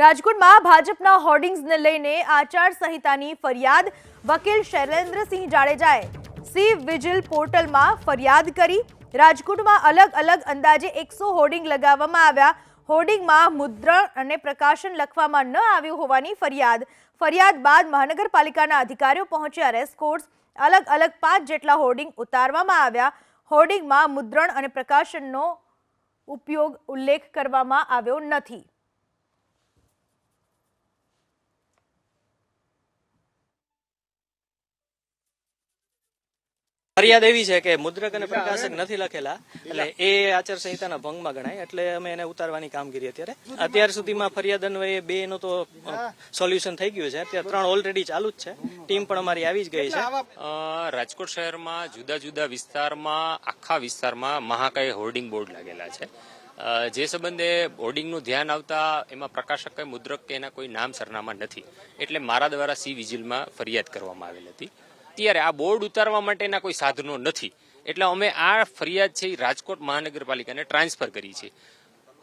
રાજકોટમાં ભાજપના હોર્ડિંગ્સને લઈને આચારસંહિતાની ફરિયાદ વકીલ શૈલેન્દ્રસિંહ જાડેજાએ સી વિજિલ પોર્ટલમાં ફરિયાદ કરી. રાજકોટમાં અલગ અલગ અંદાજે એકસો હોર્ડિંગ લગાવવામાં આવ્યા. હોર્ડિંગમાં મુદ્રણ અને પ્રકાશન લખવામાં ન આવ્યું હોવાની ફરિયાદ. ફરિયાદ બાદ મહાનગરપાલિકાના અધિકારીઓ પહોંચ્યા રેસકોર્સ અલગ અલગ પાંચ જેટલા હોર્ડિંગ ઉતારવામાં આવ્યા. હોર્ડિંગમાં મુદ્રણ અને પ્રકાશનનો ઉપયોગ ઉલ્લેખ કરવામાં આવ્યો નથી. ફરિયાદ એવી છે કે મુદ્રક અને પ્રકાશક નથી લખેલા. એટલે એ આચાર સંહિતાના ભંગમાં ગણાય. એટલે અમે એને ઉતારવાની કામગીરી અત્યારે. અત્યાર સુધીમાં ફરિયાદ અન્વયે બે નું તો સોલ્યુશન થઈ ગયું છે. અત્યારે ત્રણ ઓલરેડી ચાલુ જ છે. ટીમ પણ અમારી આવી જ ગઈ છે. અ, રાજકોટ શહેરમાં જુદા જુદા વિસ્તારમાં આખા વિસ્તારમાં મહાકાય હોર્ડિંગ બોર્ડ લાગેલા છે. જે સંબંધે હોર્ડિંગનું ધ્યાન આવતા એમાં પ્રકાશક કે મુદ્રક કે એના કોઈ નામ સરનામા નથી. એટલે મારા દ્વારા સી વિજિલમાં ફરિયાદ કરવામાં આવેલ હતી. ત્યારે આ બોર્ડ ઉતારવા માટેના કોઈ સાધનો નથી. એટલે અમે આ ફરિયાદ છે એ રાજકોટ મહાનગરપાલિકાને ટ્રાન્સફર કરી છે.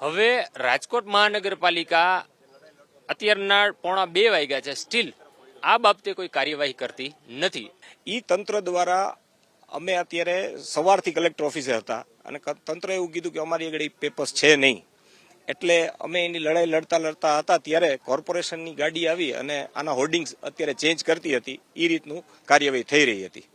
હવે રાજકોટ મહાનગરપાલિકા અત્યારના પોણા બે વાગ્યા છે. સ્ટીલ આ બાબતે કોઈ કાર્યવાહી કરતી નથી. ઈ તંત્ર દ્વારા અમે અત્યારે સવારથી કલેક્ટર ઓફિસે હતા. અને તંત્રએ એવું કીધું કે અમારી આગળ પેપર્સ છે નહીં. એટલે અમે એની લડાઈ લડતા લડતા હતા ત્યારે કોર્પોરેશનની ગાડી આવી અને આના હોર્ડિંગ્સ અત્યારે ચેન્જ કરતી હતી. એ રીતનું કાર્યવાહી થઈ રહી હતી.